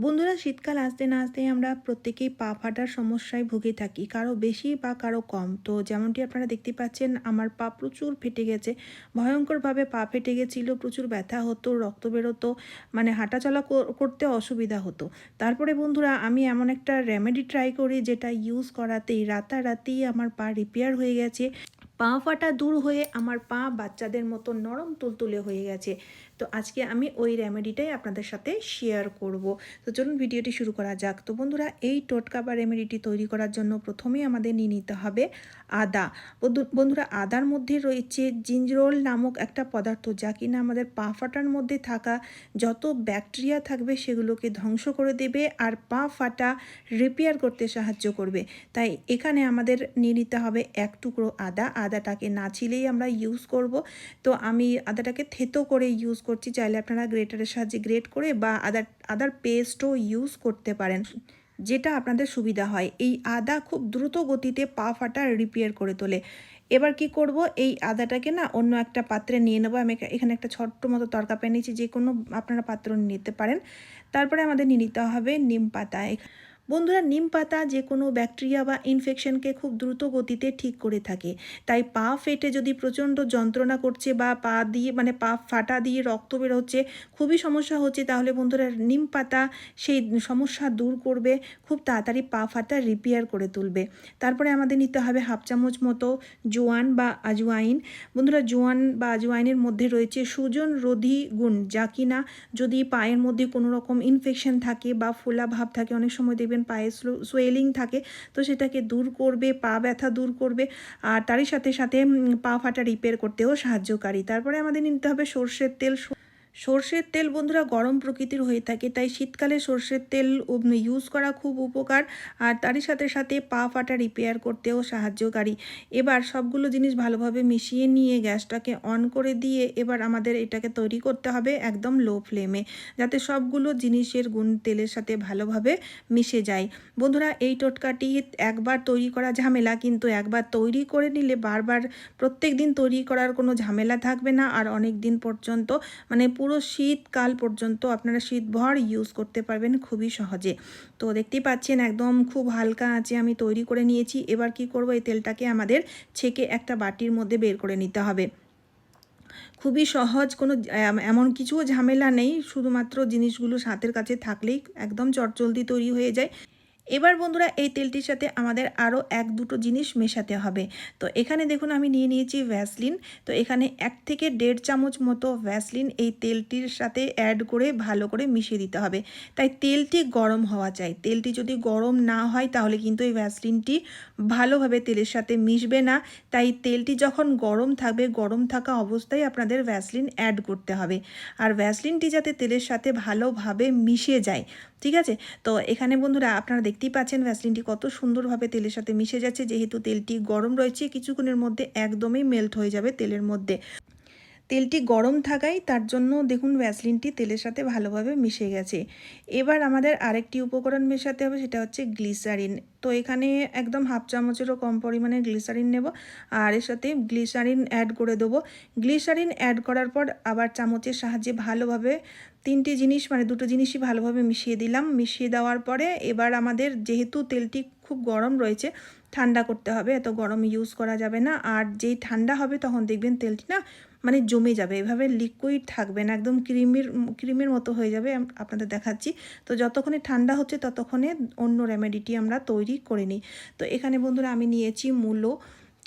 বন্ধুরা, শীতকাল আসতে না আসতেই আমরা প্রত্যেকেই পা ফাটার সমস্যায় ভুগে থাকি, কারও বেশি বা কারও কম। তো যেমনটি আপনারা দেখতে পাচ্ছেন, আমার পা প্রচুর ফেটে গেছে, ভয়ঙ্করভাবে পা ফেটে গেছিল, প্রচুর ব্যথা হতো, রক্ত বেরোতো মানে হাঁটাচলা কর- করতে অসুবিধা হতো। তারপরে বন্ধুরা, আমি এমন একটা রেমেডি ট্রাই করি, যেটা ইউজ করাতেই রাতারাতি আমার পা রিপেয়ার হয়ে গেছে, পা ফাটা দূর হয়ে আমার পা বাচ্চাদের মতো নরম তুলতুলে হয়ে গেছে। তো আজকে আমি ওই রেমেডিটাই আপনাদের সাথে শেয়ার করব। তো চলুন ভিডিওটি শুরু করা যাক। তো বন্ধুরা, এই টোটকা বা রেমেডিটি তৈরি করার জন্য প্রথমেই আমাদের নিয়ে নিতে হবে আদা। বন্ধু- বন্ধুরা, আদার মধ্যে রয়েছে জিঞ্জরোল নামক একটা পদার্থ যা কিনা আমাদের পা ফাটার মধ্যে থাকা যত ব্যাকটেরিয়া থাকবে সেগুলোকে ধ্বংস করে দেবে আর পা ফাটা রিপেয়ার করতে সাহায্য করবে। তাই এখানে আমাদের নিয়ে নিতে হবে এক টুকরো আদা। আদাটাকে না ছিলেই আমরা ইউজ করব। তো আমি আদাটাকে থেতো করে ইউজ করছি, চাইলে আপনারা গ্রেটারের সাহায্যে গ্রেট করে বা আদার আদার পেস্টও ইউজ করতে পারেন। যেটা আপনাদের সুবিধা হয়। এই আদা খুব দ্রুত গতিতে পা ফাটা রিপেয়ার করে তোলে। এবার কি করব? এই আদাটাকে না অন্য একটা পাত্রে নিয়ে নেব। আমি এখানে একটা ছোট্ট মতো তরকা পেয়ে নিয়েছি। যে কোনো আপনারা পাত্র নিতে পারেন। তারপরে আমাদের নিয়ে নিতে হবে নিম পাতা। বন্ধুরা, নিম পাতা যে কোনো ব্যাকটেরিয়া বা ইনফেকশনকে খুব দ্রুত গতিতে ঠিক করে থাকে। তাই পা ফেটে যদি প্রচণ্ড যন্ত্রণা করছে বা পা দিয়ে মানে পা ফাটা দিয়ে রক্ত বেরোচ্ছে, খুবই সমস্যা হচ্ছে। তাহলে বন্ধুরা, নিম পাতা সেই সমস্যা দূর করবে, খুব তাড়াতাড়ি পা ফাটা রিপেয়ার করে তুলবে। তারপরে আমাদের নিতে হবে হাফ চামচ মতো জোয়ান বা আজওয়াইন। বন্ধুরা, জোয়ান বা আজওয়াইনের মধ্যে রয়েছে সুজন রোধী গুণ, যা কিনা যদি পায়ের মধ্যে কোনো রকম ইনফেকশন থাকে বা ফোলা ভাব থাকে, অনেক সময় দেখবেন পায়ে সোয়েলিং থাকে, তো সেটাকে দূর করবে, পা ব্যথা দূর করবে, আর তারই সাথে সাথে পা ফাটা রিপেয়ার করতেও সাহায্যকারী। তারপরে আমাদের নিতে হবে সর্ষের তেল সর্ষের তেল বন্ধুরা গরম প্রকৃতির হয়ে থাকে, তাই শীতকালে সর্ষের তেল ইউজ করা খুব উপকার। আর তারই সাথে সাথে পা ফাটা রিপেয়ার করতেও সাহায্যকারী। এবার সবগুলো জিনিস ভালোভাবে মিশিয়ে নিয়ে গ্যাসটাকে অন করে দিয়ে এবার আমাদের এটাকে তৈরি করতে হবে একদম লো ফ্লেমে যাতে সবগুলো জিনিসের গুণ তেলের সাথে ভালোভাবে মিশে যায়। বন্ধুরা, এই টোটকাটি একবার তৈরি করা ঝামেলা, কিন্তু একবার তৈরি করে নিলে বারবার প্রত্যেক দিন তৈরি করার কোনো ঝামেলা থাকবে না। আর অনেক দিন পর্যন্ত মানে পুরো শীতকাল পর্যন্ত আপনারা শীতভর ইউজ করতে পারবেন খুবই সহজে। তো দেখতেই পাচ্ছেন একদম খুব হালকা আঁচে আমি তৈরি করে নিয়েছি। এবার কি করব? এই তেলটাকে আমাদের ছেঁকে একটা বাটির মধ্যে বের করে নিতে হবে। খুবই সহজ, কোনো এমন কিছুও ঝামেলা নেই। শুধুমাত্র জিনিসগুলো হাতের কাছে থাকলেই একদম চটজলদি তৈরি হয়ে যায়। এবার বন্ধুরা এই তেলটির সাথে আমাদের আরও এক দুটো জিনিস মেশাতে হবে। তো এখানে দেখুন আমি নিয়ে নিয়েছি ভ্যাসলিন তো এখানে এক থেকে দেড় চামচ মতো ভ্যাসলিন এই তেলটির সাথে অ্যাড করে ভালো করে মিশিয়ে দিতে হবে। তাই তেলটি গরম হওয়া চাই। তেলটি যদি গরম না হয় তাহলে কিন্তু এই ভ্যাসলিনটি ভালোভাবে তেলের সাথে মিশবে না। তাই তেলটি যখন গরম থাকবে, গরম থাকা অবস্থায় আপনাদের ভ্যাসলিন অ্যাড করতে হবে। আর ভ্যাসলিনটি যাতে তেলের সাথে ভালোভাবে মিশে যায় ঠিক আছে? তো এখানে বন্ধুরা আপনারা দেখতেই পাচ্ছেন ভ্যাসলিনটি কত সুন্দরভাবে তেলের সাথে মিশে যাচ্ছে। যেহেতু তেলটি গরম রয়েছে, কিছুক্ষণের মধ্যে একদমই মেল্ট হয়ে যাবে তেলের মধ্যে। তেলটি গরম থাকায় তার জন্য দেখুন ভ্যাসলিনটি তেলের সাথে ভালোভাবে মিশে গেছে। এবার আমাদের আরেকটি উপকরণ মেশাতে হবে, সেটা হচ্ছে গ্লিসারিন। তো এখানে একদম হাফ চামচেরও কম পরিমাণে গ্লিসারিন নেব আর এর সাথে গ্লিসারিন অ্যাড করে দেবো। গ্লিসারিন অ্যাড করার পর আবার চামচের সাহায্যে ভালোভাবে তিনটি জিনিস মানে দুটো জিনিসই ভালোভাবে মিশিয়ে দিলাম। মিশিয়ে দেওয়ার পরে এবার আমাদের যেহেতু তেলটি খুব গরম রয়েছে, ঠান্ডা করতে হবে, এত গরম ইউজ করা যাবে না। আর যেই ঠান্ডা হবে তখন দেখবেন তেলটি না মানে জমে যাবে, এভাবে লিকুইড থাকবে না, একদম ক্রিমের ক্রিমের মতো হয়ে যাবে আপনাদের দেখাচ্ছি। তো যতক্ষণে ঠান্ডা হচ্ছে ততক্ষণে অন্য রেমেডিটি আমরা তৈরি করে নিই। তো এখানে বন্ধুরা আমি নিয়েছি মূলো।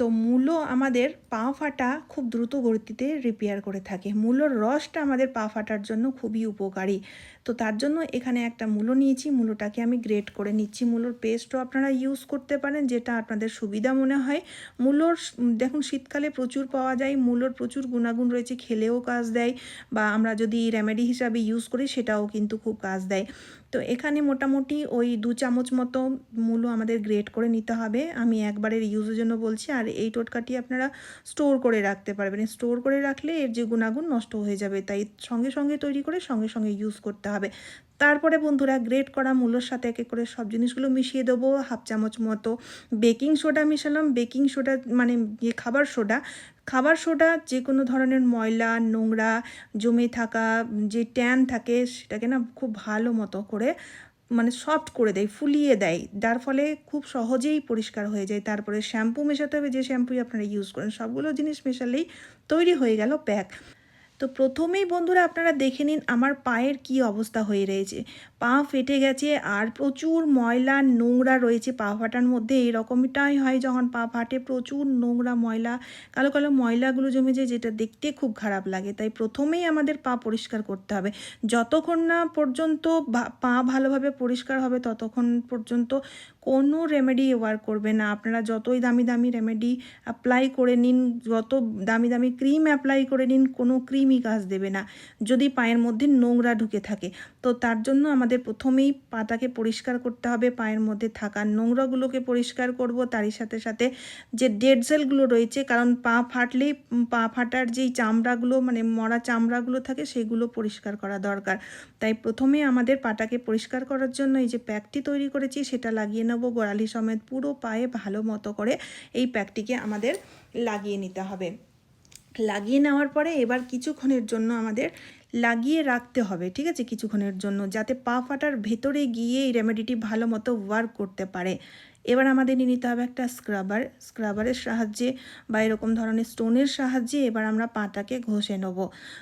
তো মূলো আমাদের পা ফাটা খুব দ্রুত গতিতে রিপেয়ার করে থাকে। মূলোর রসটা আমাদের পা ফাটার জন্য খুবই উপকারী। তো তার জন্য এখানে একটা মূলো নিয়েছি, মূলোটাকে আমি গ্রেট করে নিচ্ছি। মূলোর পেস্টও আপনারা ইউজ করতে পারেন, যেটা আপনাদের সুবিধা মনে হয়। মূলোর দেখুন, শীতকালে প্রচুর পাওয়া যায় মূলোর প্রচুর গুণাগুণ রয়েছে, খেলেও কাজ দেয় বা আমরা যদি রেমেডি হিসাবে ইউজ করি, সেটাও কিন্তু খুব কাজ দেয়। তো এখানে মোটামুটি ওই দু চামচ মতো মূলো আমাদের গ্রেট করে নিতে হবে। আমি একবারের ইউজের জন্য বলছি, আর এই টোটকাটি আপনারা স্টোর করে রাখতে পারবেন। স্টোর করে রাখলে এর যে গুণাগুণ নষ্ট হয়ে যাবে, তাই সঙ্গে সঙ্গে তৈরি করে সঙ্গে সঙ্গে ইউজ করতে হবে। তারপরে বন্ধুরা গ্রেট করা মূলোর সাথে একে করে সব জিনিসগুলো মিশিয়ে দেবো। হাফ চামচ মতো বেকিং সোডা মিশালাম। বেকিং সোডা মানে ইয়ে খাবার সোডা খাবার সোডা যে কোনো ধরনের ময়লা, নোংরা, জমে থাকা যে ট্যান থাকে, সেটাকে না খুব ভালো মতো করে মানে সফট করে দেয়, ফুলিয়ে দেয়। যার ফলে খুব সহজেই পরিষ্কার হয়ে যায়। তারপরে শ্যাম্পু মেশাতে হবে, যে শ্যাম্পুই আপনারা ইউজ করেন, সবগুলো জিনিস মেশালেই তৈরি হয়ে গেল প্যাক তো প্রথমেই বন্ধুরা আপনারা দেখে নিন আমার পায়ের কি অবস্থা হয়ে রয়েছে। পা ফেটে গেছে আর প্রচুর ময়লা নোংরা রয়েছে পা ফাটার মধ্যে। এরকমটাই হয় যখন পা ফাটে প্রচুর নোংরা ময়লা, কালো কালো ময়লাগুলো জমে যায় যেটা দেখতে খুব খারাপ লাগে। তাই প্রথমেই আমাদের পা পরিষ্কার করতে হবে। যতক্ষণ না পর্যন্ত পা ভালোভাবে পরিষ্কার হবে ততক্ষণ পর্যন্ত কোনো রেমেডি ওয়ার্ক করবে না। আপনারা যতই দামি দামি রেমেডি অ্যাপ্লাই করে নিন, যত দামি দামি ক্রিম অ্যাপ্লাই করে নিন, কোনো ক্রিমই কাজ দেবে না। যদি পায়ের মধ্যে নোংরা ঢুকে থাকে, তো তার জন্য আমাদের প্রথমেই পাতাকে পরিষ্কার করতে হবে, পায়ের মধ্যে থাকা নোংরাগুলোকে পরিষ্কার করব। তারই সাথে সাথে যে ডেড সেলগুলো রয়েছে, কারণ পা ফাটলেই পা ফাটার যেই চামড়াগুলো মানে মরা চামড়াগুলো থাকে, সেগুলো পরিষ্কার করা দরকার। তাই প্রথমে আমাদের পাটাকে পরিষ্কার করার জন্য এই যে প্যাকটি তৈরি করেছি, সেটা লাগিয়ে নেব গোড়ালি সমেত পুরো পায়ে ভালো মতো করে এই প্যাকটিকে আমাদের লাগিয়ে নিতে হবে। লাগিয়ে নেওয়ার পরে এবার কিছুক্ষণের জন্য আমাদের লাগিয়ে রাখতে হবে, ঠিক আছে? কিছুক্ষণের জন্য যাতে পা ফাটার ভেতরে গিয়ে এই রেমেডিটি ভালো মতো ওয়ার্ক করতে পারে। এবার আমাদের নিয়ে নিতে হবে একটা স্ক্রাবার স্ক্রাবারের সাহায্যে বা এরকম ধরনের স্টোনের সাহায্যে এবার আমরা পাটাকে ঘষে নেব।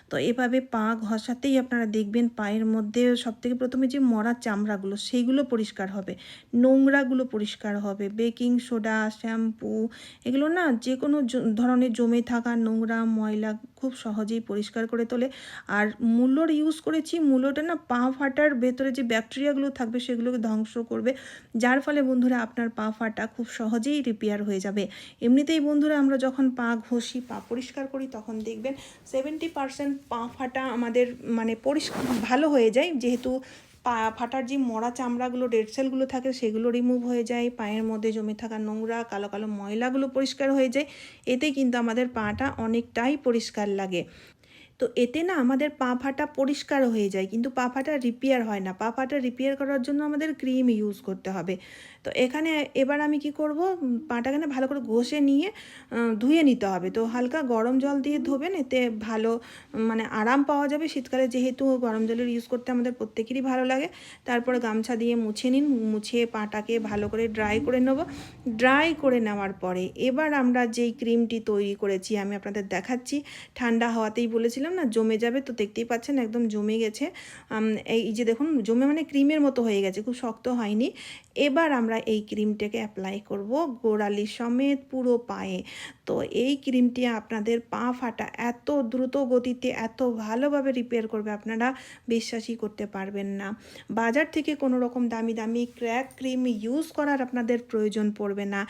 তো এভাবে পা ঘষাতেই আপনারা দেখবেন পায়ের মধ্যে সবথেকে প্রথমে যে মরা চামড়াগুলো, সেইগুলো পরিষ্কার হবে। নোংরাগুলো পরিষ্কার হবে। বেকিং সোডা শ্যাম্পু এগুলো না যে কোনো ধরনের জমে থাকা নোংরা ময়লা খুব সহজেই পরিষ্কার করে তোলে। আর মূল্যর ইউজ করেছি মূল্যটা না পা ফাটার ভেতরে যে ব্যাকটেরিয়াগুলো থাকবে সেগুলোকে ধ্বংস করবে। যার ফলে বন্ধুরা আপনার পা ফাটা খুব সহজেই রিপেয়ার হয়ে যাবে। এমনিতেই বন্ধুরা আমরা যখন পা ঘষি, পা পরিষ্কার করি, তখন দেখবেন সেভেন্টি পারসেন্ট পা ফাটা আমাদের মানে পরিষ্কার ভালো হয়ে যায়। যেহেতু পা ফাটার যে মরা চামড়াগুলো ডেড সেলগুলো থাকে, সেগুলো রিমুভ হয়ে যায়। পায়ের মধ্যে জমে থাকা নোংরা, কালো কালো ময়লাগুলো পরিষ্কার হয়ে যায়। এতে কিন্তু আমাদের পাটা অনেকটাই পরিষ্কার লাগে। তো এতে না আমাদের পা ফাটা পরিষ্কার হয়ে যায়। কিন্তু পা ফাটা রিপেয়ার হয় না। পা ফাটা রিপেয়ার করার জন্য আমাদের ক্রিম ইউজ করতে হবে। তো এখানে এবার আমি কি করব? পাটাকে না ভালো করে ঘষে নিয়ে ধুয়ে নিতে হবে। তো হালকা গরম জল দিয়ে ধোবেন এতে ভালো মানে আরাম পাওয়া যাবে। শীতকালে যেহেতু গরম জলের ইউজ করতে আমাদের প্রত্যেকেরই ভালো লাগে। তারপর গামছা দিয়ে মুছে নিন। মুছে পাটাকে ভালো করে ড্রাই করে নেব। ড্রাই করে নেওয়ার পরে এবার আমরা যেই ক্রিমটি তৈরি করেছি, আমি আপনাদের দেখাচ্ছি। ঠান্ডা হওয়াতেই বলেছিলাম না, জমে যাবে তো দেখতেই পাচ্ছেন একদম জমে গেছে। এই যে দেখুন, জমে মানে ক্রিমের মতো হয়ে গেছে, খুব শক্ত হয়নি। এবার আমরা এই ক্রিমটাকে অ্যাপ্লাই করব গোড়ালি সমেত পুরো পায়ে। তো এই ক্রিমটি আপনাদের পা ফাটা এত দ্রুত গতিতে, এত ভালোভাবে রিপেয়ার করবে আপনারা বিশ্বাসই করতে পারবেন না। বাজার থেকে কোনো রকম দামি দামি ক্র্যাক ক্রিম ইউজ করার আপনাদের প্রয়োজন পড়বে না।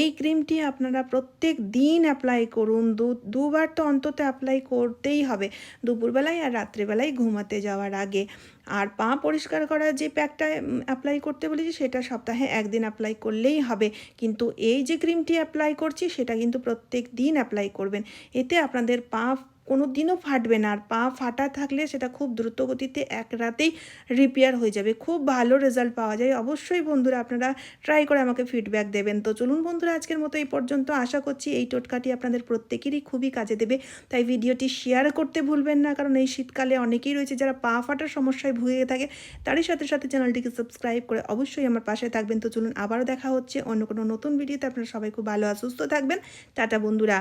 এই ক্রিমটি আপনারা প্রত্যেক দিন অ্যাপ্লাই করুন, দু, দুবার তো অন্তত অ্যাপ্লাই করতেই হবে। দুপুরবেলায় আর রাত্রেবেলায় ঘুমাতে যাওয়ার আগে। আর পা পরিষ্কার করার যে প্যাকটা অ্যাপ্লাই করতে বলেছি, সেটা সপ্তাহে একদিন অ্যাপ্লাই করলেই হবে। কিন্তু এই যে ক্রিমটি অ্যাপ্লাই করছি, সেটা কিন্তু প্রত্যেক দিন অ্যাপ্লাই করবেন। এতে আপনাদের পা কোনো দিনও ফাটবে না। আর পা ফাটা থাকলে সেটা খুব দ্রুত গতিতে এক রাতেই রিপেয়ার হয়ে যাবে। খুব ভালো রেজাল্ট পাওয়া যায়। অবশ্যই বন্ধুরা আপনারা ট্রাই করে আমাকে ফিডব্যাক দেবেন। তো চলুন বন্ধুরা, আজকের মতো এই পর্যন্ত আশা করছি এই টোটকাটি আপনাদের প্রত্যেকেরই খুবই কাজে দেবে। তাই ভিডিওটি শেয়ার করতে ভুলবেন না, কারণ এই শীতকালে অনেকেই রয়েছে যারা পা ফাটার সমস্যায় ভুগে থাকে। তারই সাথে সাথে চ্যানেলটিকে সাবস্ক্রাইব করে অবশ্যই আমার পাশে থাকবেন। তো চলুন আবারও দেখা হচ্ছে অন্য কোনো নতুন ভিডিওতে। আপনারা সবাই খুব ভালো আর সুস্থ থাকবেন। টাটা বন্ধুরা।